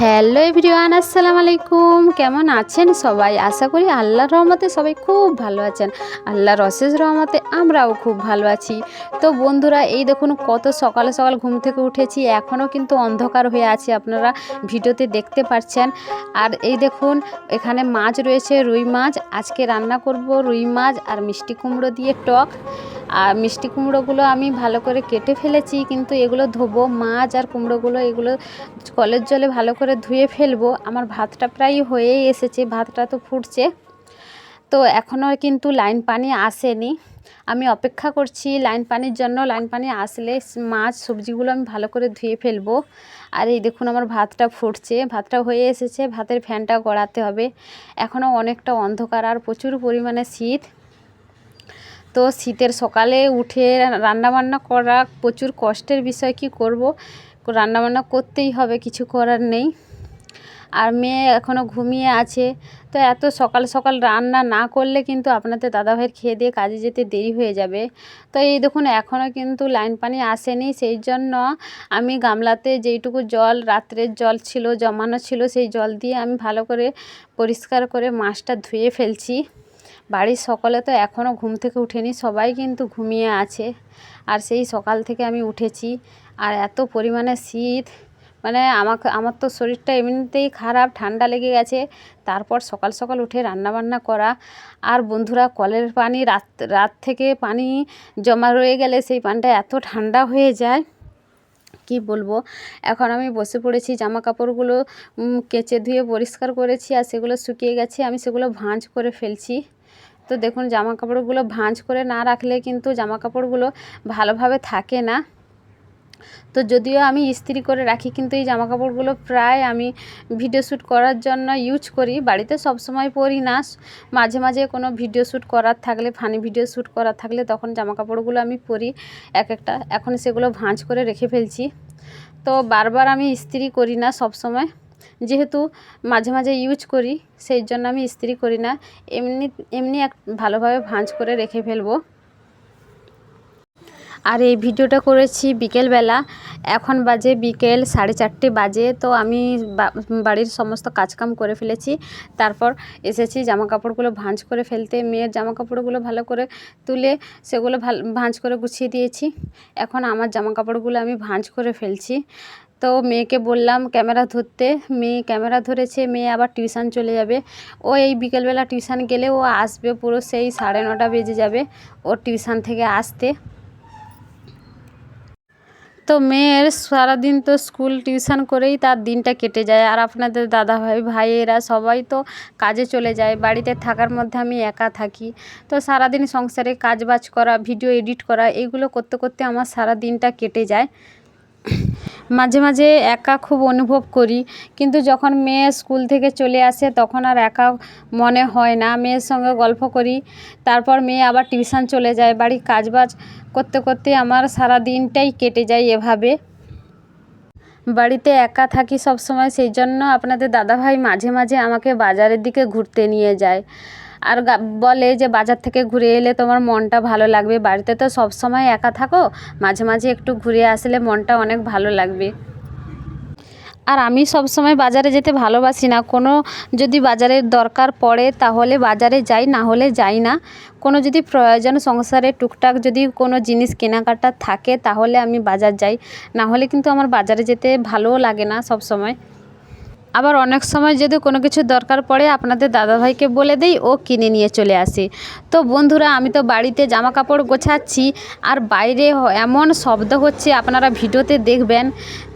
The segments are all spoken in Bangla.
হ্যালো এভরিওয়ান, আসসালামু আলাইকুম। কেমন আছেন সবাই? আশা করি আল্লাহর রহমতে সবাই খুব ভালো আছেন। আল্লাহর অশেষ রহমতে আমরাও খুব ভালো আছি। তো বন্ধুরা, এই দেখুন কত সকালে সকাল ঘুম থেকে উঠেছি। এখনও কিন্তু অন্ধকার হয়ে আছে, আপনারা ভিডিওতে দেখতে পাচ্ছেন আর এই দেখুন, এখানে মাছ রয়েছে, রুই মাছ। আজকে রান্না করব রুই মাছ আর মিষ্টি কুমড়ো দিয়ে টক। আর মিষ্টি কুমড়োগুলো আমি ভালো করে কেটে ফেলেছি, কিন্তু এগুলো ধোবো। মাছ আর কুমড়োগুলো এগুলো কলের জলে ভালো করে ধুয়ে ফেলব। আমার ভাতটা প্রায় হয়েই এসেছে, ভাতটা তো ফুটছে। তো এখনও কিন্তু লাইন পানি আসেনি। আমি অপেক্ষা করছি লাইন পানির জন্য। লাইন পানি আসলে মাছ, সবজিগুলো আমি ভালো করে ধুয়ে ফেলব। আর এই দেখুন আমার ভাতটা ফুটছে, ভাতটা হয়ে এসেছে। ভাতের ফ্যানটা গড়াতে হবে। এখনও অনেকটা অন্ধকার আর প্রচুর পরিমাণে শীত। তো শীতের সকালে উঠে রান্নাবান্না করা প্রচুর কষ্টের বিষয়, কি করব? রান্নাবান্না করতেই হবে, কিছু করার নেই। আর মেয়ে এখনও ঘুমিয়ে আছে, তো এত সকাল সকাল রান্না না করলে কিন্তু আপনাদের দাদাভাইয়ের খেয়ে দিয়ে কাজে যেতে দেরি হয়ে যাবে। তো এই দেখুন এখনও কিন্তু লাইন পানি আসেনি, সেই জন্য আমি গামলাতে যেইটুকু জল, রাত্রের জল ছিল, জমানো ছিল, সেই জল দিয়ে আমি ভালো করে পরিষ্কার করে মাছটা ধুয়ে ফেলছি। বাড়ির সকলে তো এখনও ঘুম থেকে উঠেনি, সবাই কিন্তু ঘুমিয়ে আছে। আর সেই সকাল থেকে আমি উঠেছি। আর এত পরিমাণে শীত মানে আমাকে, আমার তো শরীরটা এমনিতেই খারাপ, ঠান্ডা লেগে গেছে। তারপর সকাল সকাল উঠে রান্নাবান্না করা। আর বন্ধুরা, কলের পানি রাত রাত থেকে পানি জমা রয়ে গেলে সেই পানিটা এত ঠান্ডা হয়ে যায়, কি বলব? এখন আমি বসে পড়েছি জামা কাপড়গুলো কেচে ধুয়ে পরিষ্কার করেছি, আর সেগুলো শুকিয়ে গেছে, আমি সেগুলো ভাঁজ করে ফেলছি। তো দেখুন জামা কাপড়গুলো ভাঁজ করে না রাখলে কিন্তু জামা কাপড়গুলো ভালোভাবে থাকে না। তো যদিও আমি ইস্ত্রি করে রাখি, কিন্তু এই জামা কাপড়গুলো প্রায় আমি ভিডিও শ্যুট করার জন্য ইউজ করি। বাড়িতে সব সময় পরি না। মাঝে মাঝে কোনো ভিডিও শ্যুট করার থাকলে, ফানি ভিডিও শ্যুট করার থাকলে তখন জামা কাপড়গুলো আমি পরি। এক একটা, এখন সেগুলো ভাঁজ করে রেখে ফেলছি। তো বারবার আমি ইস্ত্রি করি না সব সময় যেহেতু মাঝে মাঝে ইউজ করি, সেই জন্য আমি ইস্ত্রি করি না। এমনি এমনি এক, ভালোভাবে ভাঁজ করে রেখে ফেলব। আর এই ভিডিওটা করেছি বিকেলবেলা। এখন বাজে বিকেল সাড়ে চারটে বাজে, তো আমি বাড়ির সমস্ত কাজকাম করে ফেলেছি। তারপর এসেছি জামা কাপড়গুলো ভাঁজ করে ফেলতে। মেয়ের জামা কাপড়গুলো ভালো করে তুলে সেগুলো ভাঁজ করে গুছিয়ে দিয়েছি। এখন আমার জামা কাপড়গুলো আমি ভাঁজ করে ফেলছি। তো মেয়েকে বললাম ক্যামেরা ধরতে। মেয়ে ক্যামেরা ধরেছে, মেয়ে আবার টিউশন চলে যাবে। ও এই বিকেলবেলা টিউশন গেলে ও আসবে পুরো সেই সাড়ে নটা বেজে যাবে ওর টিউশন থেকে আসতে। তো মেয়ের সারাদিন তো স্কুল টিউশন করেই তার দিনটা কেটে যায়। আর আপনাদের দাদা ভাই, ভাইয়েরা সবাই তো কাজে চলে যায়। বাড়িতে থাকার মধ্যে আমি একা থাকি। তো সারাদিন সংসারে কাজ বাজ করা, ভিডিও এডিট করা, এগুলো করতে করতে আমার সারা দিনটা কেটে যায়। মাঝে মাঝে একা খুব অনুভব করি। কিন্তু যখন মেয়ে স্কুল থেকে চলে আসে তখন আর একা মনে হয় না। মেয়ের সঙ্গে গল্প করি, তারপর মেয়ে আবার টিউশন চলে যায়। বাড়ির কাজবাজ করতে করতে আমার সারা দিনটাই কেটে যায় এভাবে। বাড়িতে একা থাকি সব সময় সেই জন্য আপনাদের দাদাভাই মাঝে মাঝে আমাকে বাজারের দিকে ঘুরতে নিয়ে যায়। আর বলে যে বাজার থেকে ঘুরে এলে তোমার মনটা ভালো লাগবে। বাড়িতে তো সব সময় একা থাকো, মাঝে মাঝে একটু ঘুরে আসলে মনটা অনেক ভালো লাগবে। আর আমি সব সময় বাজারে যেতে ভালোবাসি না। কোনো যদি বাজারের দরকার পড়ে তাহলে বাজারে যাই, না হলে যাই না। কোনো যদি প্রয়োজন, সংসারে টুকটাক যদি কোনো জিনিস কেনাকাটা থাকে তাহলে আমি বাজার যাই। না হলে কিন্তু আমার বাজারে যেতে ভালোও লাগে না সব সময়। আবার অনেক সময় যদি কোনো কিছু দরকার পড়ে আপনাদের দাদাভাইকে বলে দিই, ও কিনে নিয়ে চলে আসে। তো বন্ধুরা, আমি তো বাড়িতে জামা কাপড় গোছাচ্ছি আর বাইরে এমন শব্দ হচ্ছে, আপনারা ভিডিওতে দেখবেন।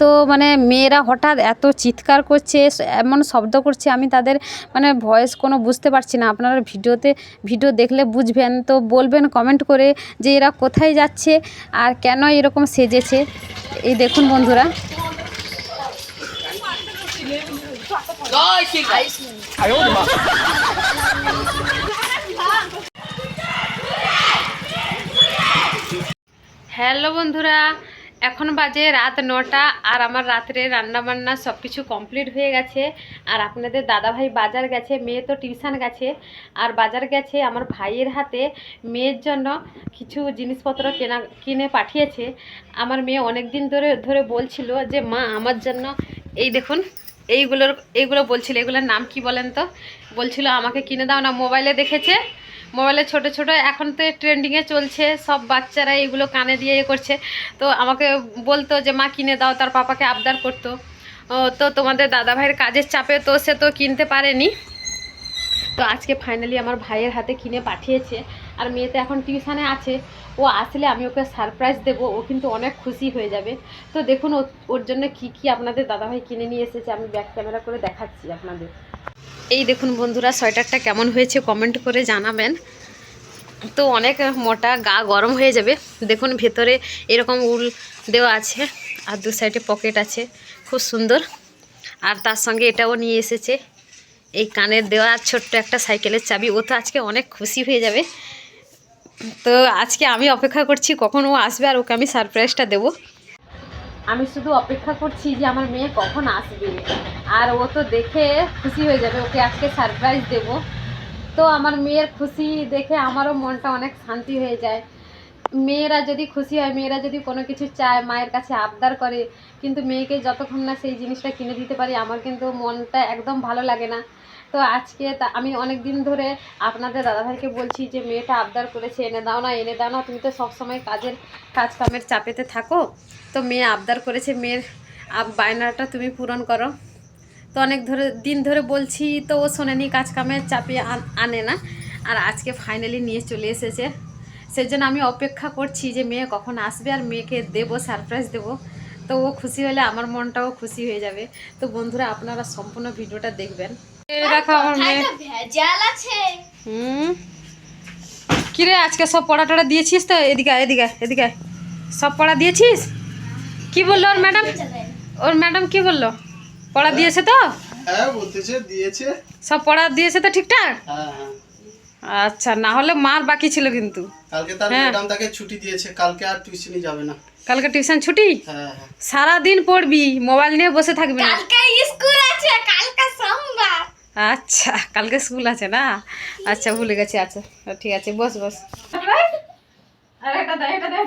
তো মানে মেয়েরা হঠাৎ এত চিৎকার করছে, এমন শব্দ করছে, আমি তাদের মানে ভয়েস কোনো বুঝতে পারছি না। আপনারা ভিডিওতে, ভিডিও দেখলে বুঝবেন। তো বলবেন কমেন্ট করে যে এরা কোথায় যাচ্ছে আর কেন এরকম সেজেছে। এই দেখুন বন্ধুরা। হ্যালো বন্ধুরা এখন বাজে রাত নটা আর আমার রাত্রে রান্নাবান্না সব কিছু কমপ্লিট হয়ে গেছে আর আপনাদের দাদাভাই বাজার গেছে মেয়ে তো টিউশন গেছে আর বাজার গেছে আমার ভাইয়ের হাতে মেয়ের জন্য কিছু জিনিসপত্র কেনা কিনে পাঠিয়েছে। আমার মেয়ে অনেক দিন ধরে ধরে বলছিল যে মা আমার জন্য এই দেখুন এইগুলোর, এইগুলো বলছিল, এগুলোর নাম কি বলেন তো? বলছিল, আমাকে কিনে দাও না। মোবাইলে দেখেছে, মোবাইলে ছোট ছোট, এখন তো ট্রেন্ডিংয়ে চলছে, সব বাচ্চারা এগুলো কানে দিয়ে এ করছে। তো আমাকে বলতো যে, মা, কিনে দাও। তার পাপাকে আবদার করতো। তো তোমাদের দাদা ভাইয়ের কাজের চাপে তো সে তো কিনতে পারেনি। তো আজকে ফাইনালি আমার ভাইয়ের হাতে কিনে পাঠিয়েছে। আর মেয়ে তো এখন টিউশানে আছে। ও আসলে আমি ওকে সারপ্রাইজ দেবো, ও কিন্তু অনেক খুশি হয়ে যাবে। তো দেখুন ওর জন্য কি কি আপনাদের দাদাভাই কিনে নিয়ে এসেছে, আমি ব্যাক ক্যামেরা করে দেখাচ্ছি আপনাদের। এই দেখুন বন্ধুরা, সোয়েটারটা কেমন হয়েছে কমেন্ট করে জানাবেন। তো অনেক মোটা, গা গরম হয়ে যাবে। দেখুন ভেতরে এরকম উল দেওয়া আছে, আর দু সাইডে পকেট আছে, খুব সুন্দর। আর তার সঙ্গে এটাও নিয়ে এসেছে, এই কানের দেওয়া ছোট্ট একটা সাইকেলের চাবি। ও তো আজকে অনেক খুশি হয়ে যাবে। তো আজকে আমি অপেক্ষা করছি কখন ও আসবে আর ওকে আমি সারপ্রাইজটা দেবো। আমি শুধু অপেক্ষা করছি যে আমার মেয়ে কখন আসবে। আর ও তো দেখে খুশি হয়ে যাবে, ওকে আজকে সারপ্রাইজ দেব। তো আমার মেয়ের খুশি দেখে আমারও মনটা অনেক শান্তি হয়ে যায়। মেয়েরা যদি খুশি হয়, মেয়েরা যদি কোনো কিছু চায়, মায়ের কাছে আবদার করে, কিন্তু মেয়েকে যতক্ষণ না সেই জিনিসটা কিনে দিতে পারি, আমার কিন্তু মনটা একদম ভালো লাগে না। তো আজকে আমি অনেক দিন ধরে আপনাদের দাদাভাইকে বলছি যে, মেয়েটা আবদার করেছে, এনে দাও না, এনে দাও না, তুমি তো সবসময় কাজের কাজ কামের চাপেতে থাকো। তো মেয়ে আবদার করেছে, মেয়ের বায়নাটা তুমি পূরণ করো। তো অনেক ধরে দিন ধরে বলছি, তো ও শোনেনি কাজ কামের চাপে আনে না। আর আজকে ফাইনালি নিয়ে চলে এসেছে। সেই জন্য আমি অপেক্ষা করছি যে, মেয়ে কখন আসবে আর মেয়েকে দেবো সারপ্রাইজ দেবো। তো ও খুশি হলে আমার মনটাও খুশি হয়ে যাবে। তো বন্ধুরা, আপনারা সম্পূর্ণ ভিডিওটা দেখবেন। দেখো আমার মেয়ে। ভেজাল আছে। হুম। কিরে আজকে সব পড়া টড়া দিয়েছিস তো? এদিকে এদিকে এদিকে সব পড়া দিয়েছিস? কি বলল ওর ম্যাডাম? ওর ম্যাডাম কি বলল? পড়া দিয়েছে তো? হ্যাঁ বলতেছে দিয়েছে। সব পড়া দিয়েছে তো ঠিকঠাক? হ্যাঁ হ্যাঁ। আচ্ছা না হলে মার বাকি ছিল কিন্তু। কালকে তার হ্যাঁ। ম্যাডাম তাকে ছুটি দিয়েছে। কালকে আর টিউশনি যাবে না। কালকে টিউশন ছুটি? হ্যাঁ হ্যাঁ। সারাদিন পড়বি মোবাইল নিয়ে বসে থাকবি কালকে স্কুল আছে কালকে সোমবার। আচ্ছা কালকে স্কুল আছে না? আচ্ছা ভুলে গেছি আচ্ছা ঠিক আছে, বস বস। আর, এটা দে এটা দে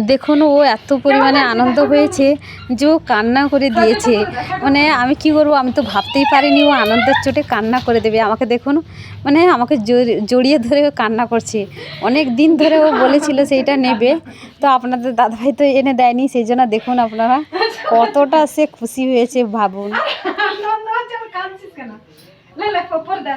দেখুন ও এত পরিমাণে আনন্দ হয়েছে যে ও কান্না করে দিয়েছে। মানে আমি কি করব আমি তো ভাবতেই পারিনি ও আনন্দের চোটে কান্না করে দেবে। আমাকে দেখুন মানে আমাকে জড়ি- জড়িয়ে ধরে ও কান্না করছে। অনেক দিন ধরে ও বলেছিল সেইটা নেবে। তো আপনাদের দাদাভাই তো এনে দেয়নি সেই জন্য দেখুন আপনারা কতটা সে খুশি হয়েছে ভাবুন।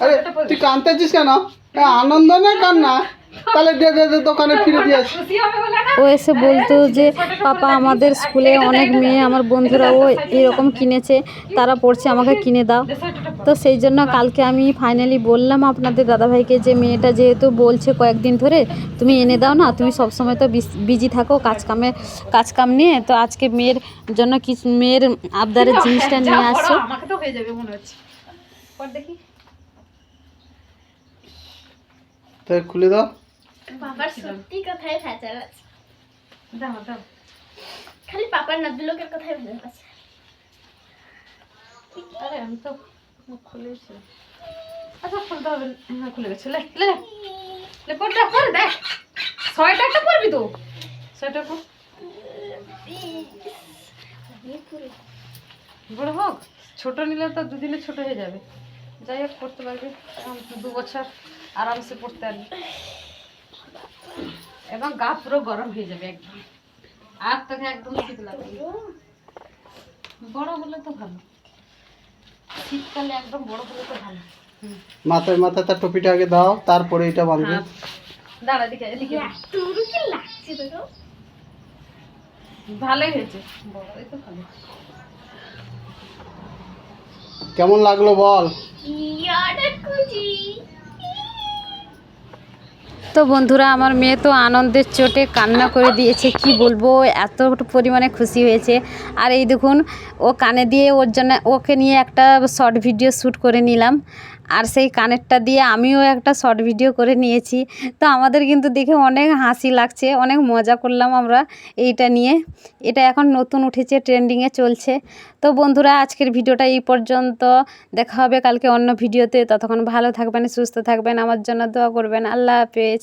আরে তুই কানতেছিস কেন? আনন্দ না কান্না? তাহলে দে দে দে দোকানে ফিরে দিয়ে আসি। ও এসে বলতো যে পাপা আমাদের স্কুলে অনেক মেয়ে আমার বন্ধুরা ও এরকম কিনেছে তারা পড়ছে আমাকে কিনে দাও। তো সেই জন্য কালকে আমি ফাইনালি বললাম আপনাদের দাদাভাইকে যে মেয়েটা যেহেতু বলছে কয়েকদিন ধরে তুমি এনে দাও না তুমি সবসময় তো বিজি থাকো কাজ কামে কাজ কাম নিয়ে তো আজকে মেয়ের জন্য কিছু মেয়ের আবদারের জিনিসটা নিয়ে আসছো আমাকে তো হয়ে যাবে মনে হচ্ছে। দেখি। তাই খুলে দাও। বাবার সত্যি কথাই ভেজাল আছে। দাও দাও। খালি পাপার না লোকের কথাই ভেজাল আছে। আরে আমি তো মুখ খুলেছি আচ্ছা খুলতে হবে। না খুলে গেছে। লে লে লে। পড় দেখ পড় দেখ। ছয়টা পড়বি তো। ছয়টা পর বড় হোক ছোট নিলে তো দুদিনে ছোট হয়ে যাবে। যাই হোক পড়তে পারবি। দু বছর আরামসে পড়তে পারবি। এবং গা পুরো গরম হয়ে যাবে একদম। আর তোকে একদম শীত লাগবে বড় হলে তো ভালো। শীতকালে একদম বড় হলে তো ভালো। মাথায় মাথায় তার টুপিটা আগে দাও তারপরে এটা বাঁধবে। হ্যাঁ। দাঁড়া এদিকে এদিকে টুরু কি লাগছে তোকে। ভালোই হয়েছে। বড়ই তো ভালো। কেমন লাগল বল? তো বন্ধুরা, আমার মেয়ে তো আনন্দের চোটে কান্না করে দিয়েছে, কি বলব? এত পরিমাণে খুশি হয়েছে। আর এই দেখুন, ও কানে দিয়ে ওর জন্য, ওকে নিয়ে একটা শর্ট ভিডিও শ্যুট করে নিলাম। আর সেই কানেরটা দিয়ে আমিও একটা শর্ট ভিডিও করে নিয়েছি। তো আমাদের কিন্তু দেখে অনেক হাসি লাগছে, অনেক মজা করলাম আমরা এইটা নিয়ে। এটা এখন নতুন উঠেছে ট্রেন্ডিংয়ে চলছে। তো বন্ধুরা, আজকের ভিডিওটা এই পর্যন্ত। দেখা হবে কালকে অন্য ভিডিওতে। ততক্ষণ ভালো থাকবেন, সুস্থ থাকবেন। আমার জন্য দোয়া করবেন। আল্লাহ হাফেজ।